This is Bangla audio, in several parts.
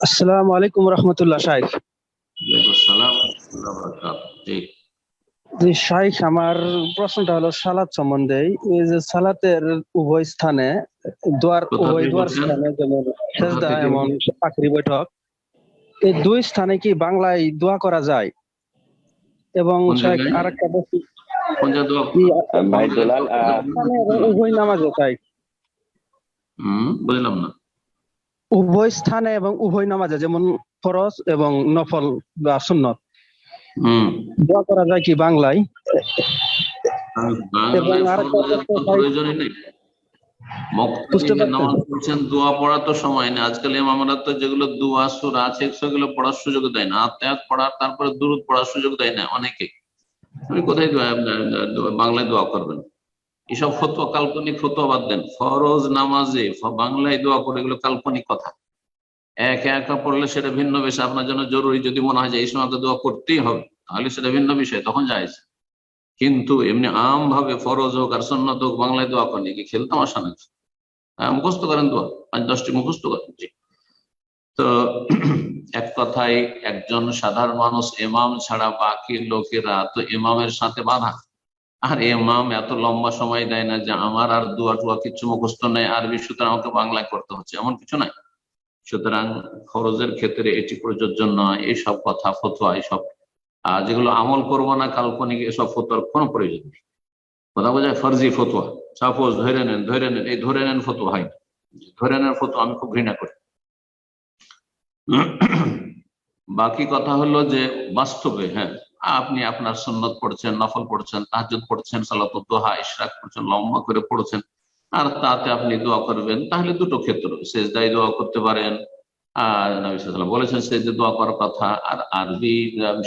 আসসালামু আলাইকুম রহমতুল্লাহ শাইখ। শাইখ আমার প্রশ্নটা হলো সালাত সম্বন্ধে। এই যে সালাতের উভয় স্থানে দোয়ার উভয় দোয়ার? স্থানে যেমন সেজদা এমন আখরি বৈঠক এই দুই স্থানে কি বাংলায় দোয়া করা যায়? এবং শাইখ? আরেকটা বস্তু উভয় নামাজে শাইখ। হুম বুঝলাম না। উভয় স্থানে এবং উভয় নামাজে যেমন ফরজ এবং নফল বা সুন্নত। দোয়া করা যায় কি বাংলায়? দোয়া পড়ার তো সময় নেই। আজকাল ইমামরা তো যেগুলো দোয়া সুরা আছে সেগুলো পড়ার সুযোগ দেয় না। আত্মায়াত পড়ার তারপরে দুরুদ পড়ার সুযোগ দেয় না অনেকে। কোথায় বাংলায় দোয়া করবেন? এসব ফতোয়া কাল্পনিক ফতোয়া বাদ দেন। ফরজ নামাজে বাংলায় দোয়া করে এগুলো কাল্পনিক কথা। একা একা পড়লে সেটা ভিন্ন বিষয় আপনার জন্য জরুরি যদি মনে হয় যে এই সময় দোয়া করতেই হবে তাহলে সেটা ভিন্ন বিষয় তখন যায় কিন্তু এমনি আম ভাবে ফরজ হোক আর সন্ন্যত হোক বাংলায় দোয়া করেন কি খেলতাম আসা নাকি হ্যাঁ, মুখস্থ করেন দোয়া পাঁচ দশটি মুখস্থ করেন জি। তো এক কথায় একজন সাধারণ মানুষ এমাম ছাড়া বাকি লোকেরা তো এমামের সাথে বাধা। আর ইমাম এত লম্বা সময় দেয় না যে আমার আর দোয়া টুয়া কিছু মুখস্থ নেই, আরবি সুতরাং আমাকে বাংলায় করতে হচ্ছে। এমন কিছু নাই। সুতরাং খরচের ক্ষেত্রে এটি প্রযোজ্য নয়। এইসব কথা, ফতোয়া এইসব আর যেগুলো আমল করব না, কাল্পনিক, এসব ফতোয়ার কোনো প্রয়োজন নেই। কথা বোঝায়? ফরজি ফতোয়া। সাপোজ ধরে নেন ধরে নেন, এই ধরে নেন ফতোয়া হয় ধরে নেন ফতোয়া, আমি খুব ঘৃণা করি। বাকি কথা হলো যে বাস্তবে হ্যাঁ আপনি আপনার সন্ন্যত পড়ছেন, নফল পড়ছেন তাহাজুদ পড়ছেন, সালাতুদ দোহা, ইশরাক পড়ছেন, লম্বা করে পড়ছেন, আর তাতে আপনি দোয়া করবেন, তাহলে দুটো ক্ষেত্র শেষদায় দোয়া করতে পারেন, আর বলেছেন সেজদা দোয়া করার কথা, আর আরবি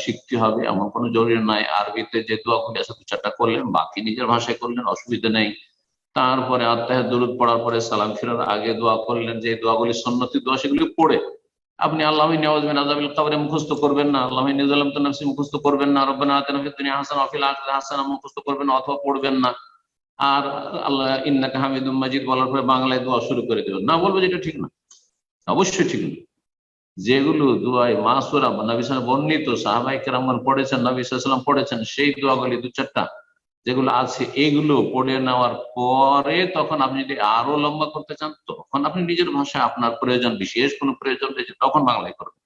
শিখতে হবে, এমন কোনো জরুরি নাই। আরবিতে যে দোয়াগুলি আছে, দু চারটা করলেন, বাকি নিজের ভাষায় করলেন, অসুবিধা নেই। তারপরে আত্মাহে দরুদ পড়ার পরে সালাম ফিরার আগে দোয়া করলেন, যে দোয়াগুলি সন্নতি দোয়া, সেগুলি পড়ে আপনি আল্লাহ নেওয়াজ বিন আজাবিল কবরে করবেন না আল্লাহ নিজালাম তো নফসি মুখস্থ করবেন না, রব্বানা আতিনা দুনিয়া হাসানা ওয়া ফিল আখিরাতি হাসানা মুখস্থ করবেন না অথবা পড়বেন না। আর আল্লাহ ইন্নাকা হামিদুম মাজিদ বলার পরে বাংলায় দোয়া শুরু করে দেবেন। না বলব যেটা ঠিক না, অবশ্যই ঠিক না। যেগুলো দোয়ায় মাসুরা নবী বর্ণিত সাহাবাই কেরামগণ পড়েছেন, নবী সাল্লাম পড়েছেন, সেই দোয়াগুলি দু চারটা যেগুলো আছে, এগুলো পড়ে নেওয়ার পরে তখন আপনি যদি আরও লম্বা করতে চান, তখন আপনি নিজের ভাষায় আপনার প্রয়োজন, বিশেষ কোনো প্রয়োজন রয়েছে, তখন বাংলায় করবেন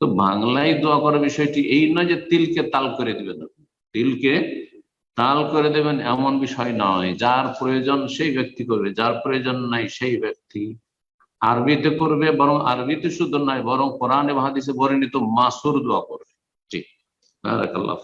তো বাংলায় দোয়া করার বিষয়টি এই নয় যে তিলকে তাল করে দিবেন তিলকে তাল করে দেবেন এমন বিষয় নয়, যার প্রয়োজন সেই ব্যক্তি করবে, যার প্রয়োজন নাই সেই ব্যক্তি আরবিতে করবে, বরং আরবিতে শুধু নয়, বরং কোরআনে হাদিসে বর্ণিত মাসুর দোয়া করবে। জি, বারাকাল্লাহ